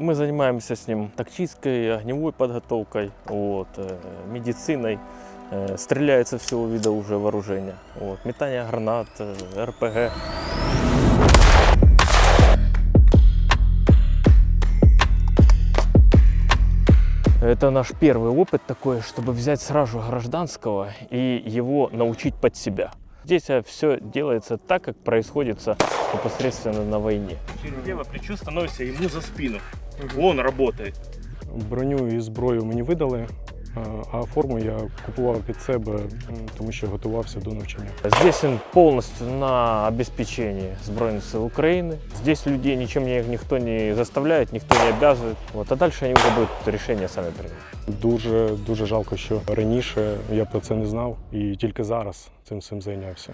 Мы занимаемся с ним тактической, огневой подготовкой, вот, э, медициной. Э, Стреляется всего вида уже вооружения. Вот, метание гранат, э, РПГ. Это наш первый опыт такой, чтобы взять сразу гражданского и его научить под себя. Здесь все делается так, как происходит непосредственно на войне. Дело плечо становится ему за спину. Он работает. Броню і зброю мені видали, а- а форму я купував під себе, м, тому що готувався до навчання. Здесь он полностью на обеспечении Збройных сил Украины. Здесь людей ничем не- никто не заставляет, никто не обязывает. Вот, а дальше они уже будут решение сами принимать. Дуже дуже жалко, що раніше я про це не знав і тільки зараз цим всім зайнявся.